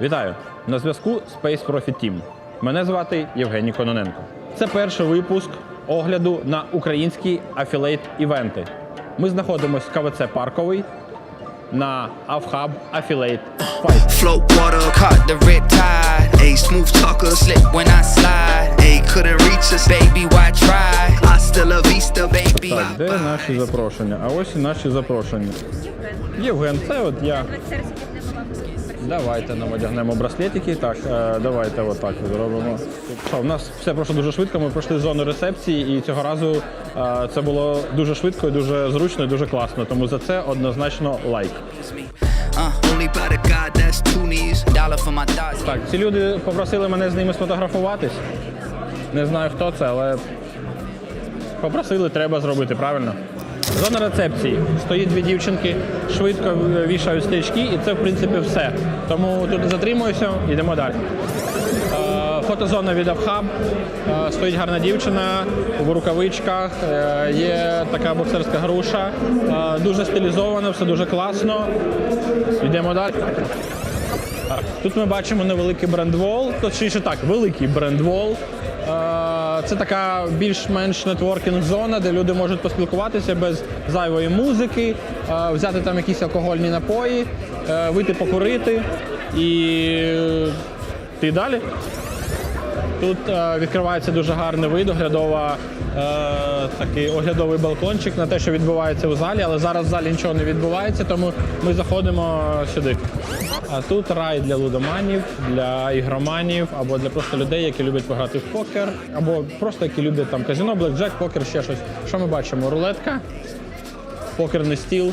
Вітаю! На зв'язку Space Profit Team. Мене звати Євгеній Кононенко. Це перший випуск огляду на українські афілейт івенти. Ми знаходимося в КВЦ Парковий на Авхаб Affiliate Fight. Так, де наші запрошення? А ось і наші запрошення. Євген, це от я. Давайте нам одягнемо браслетики. Так, е, давайте отак зробимо. У нас все пройшло дуже швидко. Ми пройшли зону рецепції, і цього разу е, це було дуже швидко, і дуже зручно і дуже класно. Тому за це однозначно лайк. Так, ці люди попросили мене з ними сфотографуватись. Не знаю хто це, але попросили, треба зробити, правильно? Зона рецепції. Стоїть дві дівчинки, швидко вішають стрічки, і це в принципі все. Тому тут затримуюся, йдемо далі. Е, Фотозона від Авхаб. Е, Стоїть гарна дівчина в рукавичках. Е, Є така боксерська груша. Дуже стилізовано, все дуже класно. Йдемо далі. Тут ми бачимо невеликий брендвол, точніше так, великий брендвол. Це така більш-менш нетворкінг зона, де люди можуть поспілкуватися без зайвої музики, е, взяти там якісь алкогольні напої, е, вийти покурити і е, ти далі. Тут відкривається дуже гарний вид, оглядова, такий оглядовий балкончик на те, що відбувається у залі, але зараз в залі нічого не відбувається, тому ми заходимо сюди. А тут рай для лудоманів, для ігроманів або для просто людей, які люблять пограти в покер, або просто які люблять там казино, блекджек, покер, ще щось. Що ми бачимо? Рулетка, покерний стіл.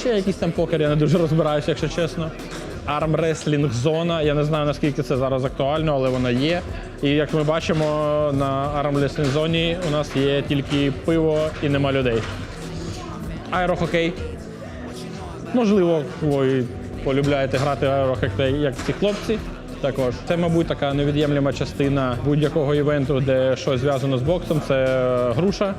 Ще якийсь там покер, я не дуже розбираюся, якщо чесно. Армреслінг зона. Я не знаю наскільки це зараз актуально, але вона є. І як ми бачимо, на армреслінг зоні у нас є тільки пиво і нема людей. Аерохокей. Можливо, ви полюбляєте грати аерохокей, як ці хлопці. Також це, мабуть, така невід'ємлема частина будь-якого івенту, де щось зв'язано з боксом. Це е, груша,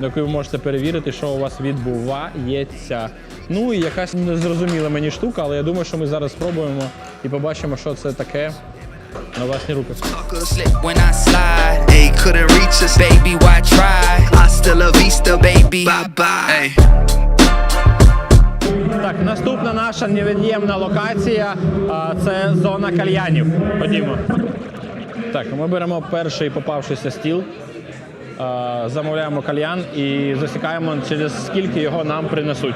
до якої ви можете перевірити, що у вас відбувається. Ну і якась незрозуміла мені штука, але я думаю, що ми зараз спробуємо і побачимо, що це таке на власні руки. Так, наступна наша невід'ємна локація це зона кальянів. Ходімо. Так, ми беремо перший попавшийся стіл, замовляємо кальян і засікаємо, через скільки його нам принесуть.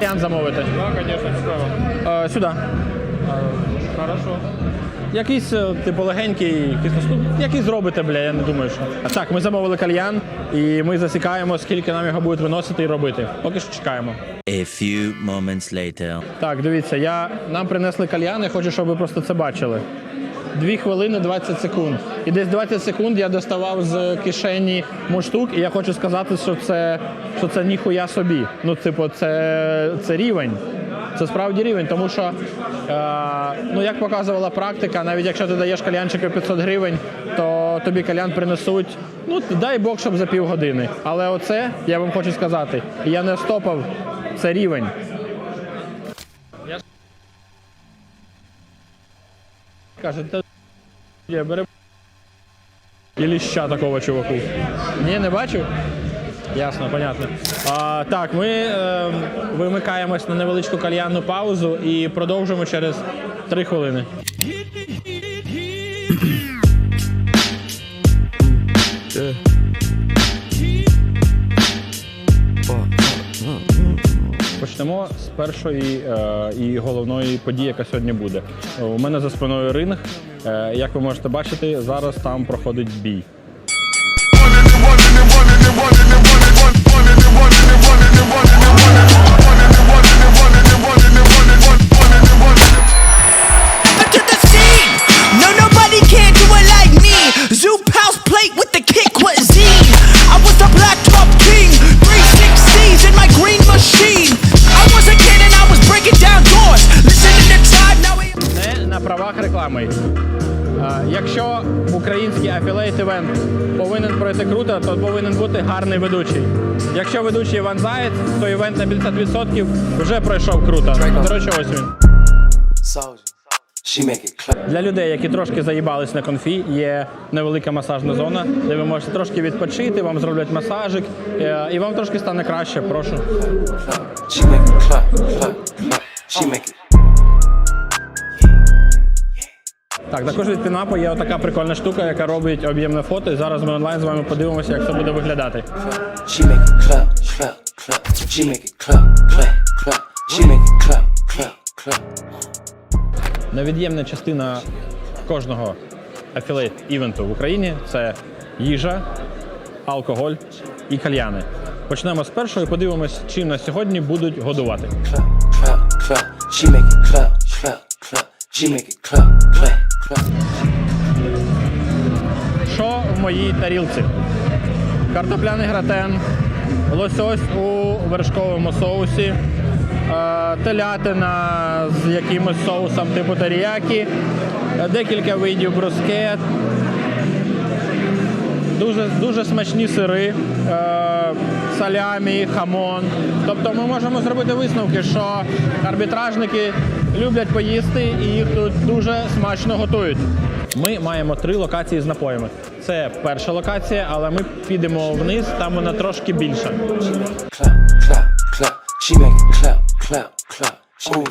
Кальян замовити. Так, звісно, цікаво. Сюди. Хорошо. Якийсь, е, типу, легенький, якийсь, який зробите, бля, я не думаю, що. Так, ми замовили кальян і ми засікаємо, скільки нам його будуть виносити і робити. Поки що чекаємо. A few moments later. Так, дивіться, я, нам принесли кальян, я хочу, щоб ви просто це бачили. Дві хвилини 20 секунд. І десь 20 секунд я доставав з кишені муштук, і я хочу сказати, що це, що це ніхуя собі. Ну, типу, це, це рівень. Це справді рівень, тому що, е, ну як показувала практика, навіть якщо ти даєш кальянчику 500 гривень, то тобі кальян принесуть, ну дай Бог, щоб за півгодини. Але оце, я вам хочу сказати, я не стопав, це рівень. Каже, та я бере і ліща такого чуваку. Ні, не бачив? Ясно, понятно. А, так, ми е, вимикаємось на невеличку кальянну паузу і продовжимо через 3 хвилини. Почнемо з першої е, і головної події, яка сьогодні буде. У мене за спиною ринг. Е, як ви можете бачити, зараз там проходить бій. Е, Якщо український афілейт івент повинен пройти круто, то повинен бути гарний ведучий. Якщо ведучий Іван Заєць, то івент на 50% вже пройшов круто. До речі, ось він. Для людей, які трошки заїбались на конфі, є невелика масажна зона, де ви можете трошки відпочити, вам зроблять масажик, е, і вам трошки стане краще. Прошу. Так, також від пінапу є така прикольна штука, яка робить об'ємне фото. І зараз ми онлайн з вами подивимося, як це буде виглядати. Невід'ємна частина кожного афілейт івенту в Україні це їжа, алкоголь і кальяни. Почнемо з першого і подивимось, чим нас сьогодні будуть годувати. She make it clap, clap. She make it clap, clap. Що в моїй тарілці? Картопляний гратен, лосось у вершковому соусі, е, телятина з якимось соусом типу теріякі, е, декілька видів брускет, дуже, дуже смачні сири, е, салямі, хамон. Тобто ми можемо зробити висновки, що арбітражники люблять поїсти і їх тут дуже смачно готують. Ми маємо три локації з напоями. Це перша локація, але ми підемо вниз, там вона трошки більша.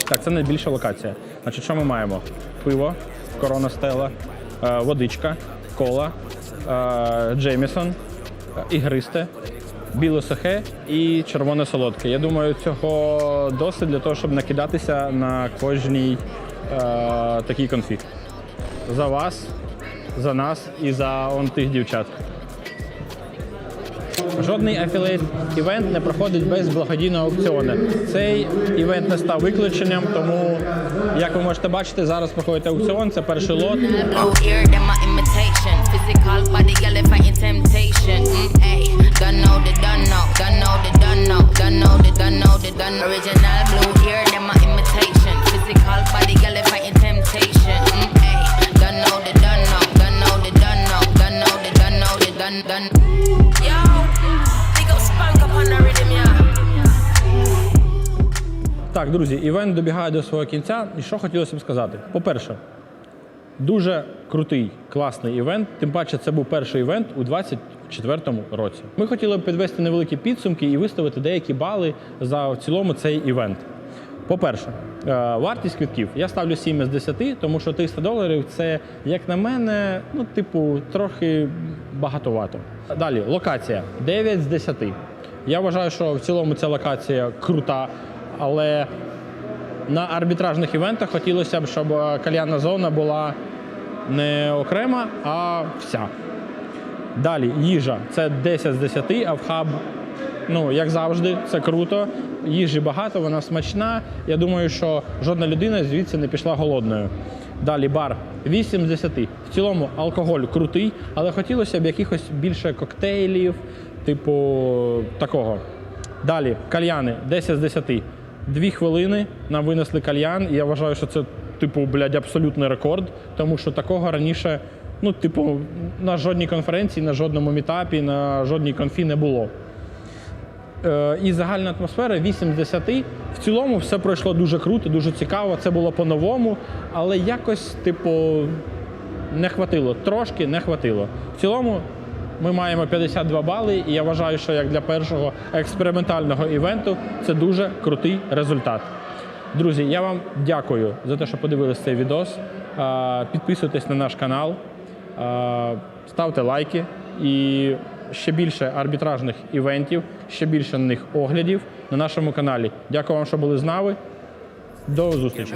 Так, це найбільша локація. Значить, що ми маємо? Пиво, корона стела, е, водичка, кола, е, Джеймісон, е, ігристе, біле сухе і червоне солодке. Я думаю, цього досить для того, щоб накидатися на кожній е, такий конфі. За вас, за нас і за он тих дівчат. Жодний афілейт івент не проходить без благодійного аукціону. Цей івент не став виключенням, тому, як ви можете бачити, зараз проходить аукціон. Це перший лот. Mm. Original blue ear, them my imitation. Physical body, girl, fighting temptation. Mm, Так, друзі, івент добігає до свого кінця. І що хотілося б сказати? По-перше, дуже крутий, класний івент. Тим паче, це був перший івент у 2024 році. Ми хотіли б підвести невеликі підсумки і виставити деякі бали за в цілому цей івент. По-перше, е, вартість квитків я ставлю 7 з 10, тому що 300 доларів це, як на мене, ну, типу, трохи багатовато. Далі, локація 9 з 10. Я вважаю, що в цілому ця локація крута, але на арбітражних івентах хотілося б, щоб кальянна зона була не окрема, а вся. Далі їжа це 10 з 10, а в хаб, ну як завжди, це круто. Їжі багато, вона смачна. Я думаю, що жодна людина звідси не пішла голодною. Далі бар 8 з 10. В цілому алкоголь крутий, але хотілося б якихось більше коктейлів, типу такого. Далі кальяни 10 з 10. Дві хвилини нам винесли кальян, і я вважаю, що це, типу, блядь, абсолютний рекорд, тому що такого раніше, ну, типу, на жодній конференції, на жодному мітапі, на жодній конфі не було. Е, і загальна атмосфера 8 з 10. В цілому все пройшло дуже круто, дуже цікаво. Це було по-новому, але якось, типу, не хватило. Трошки не хватило. В цілому ми маємо 52 бали, і я вважаю, що як для першого експериментального івенту це дуже крутий результат. Друзі, я вам дякую за те, що подивились цей відос. Підписуйтесь на наш канал, ставте лайки і ще більше арбітражних івентів, ще більше на них оглядів на нашому каналі. Дякую вам, що були з нами. До зустрічі.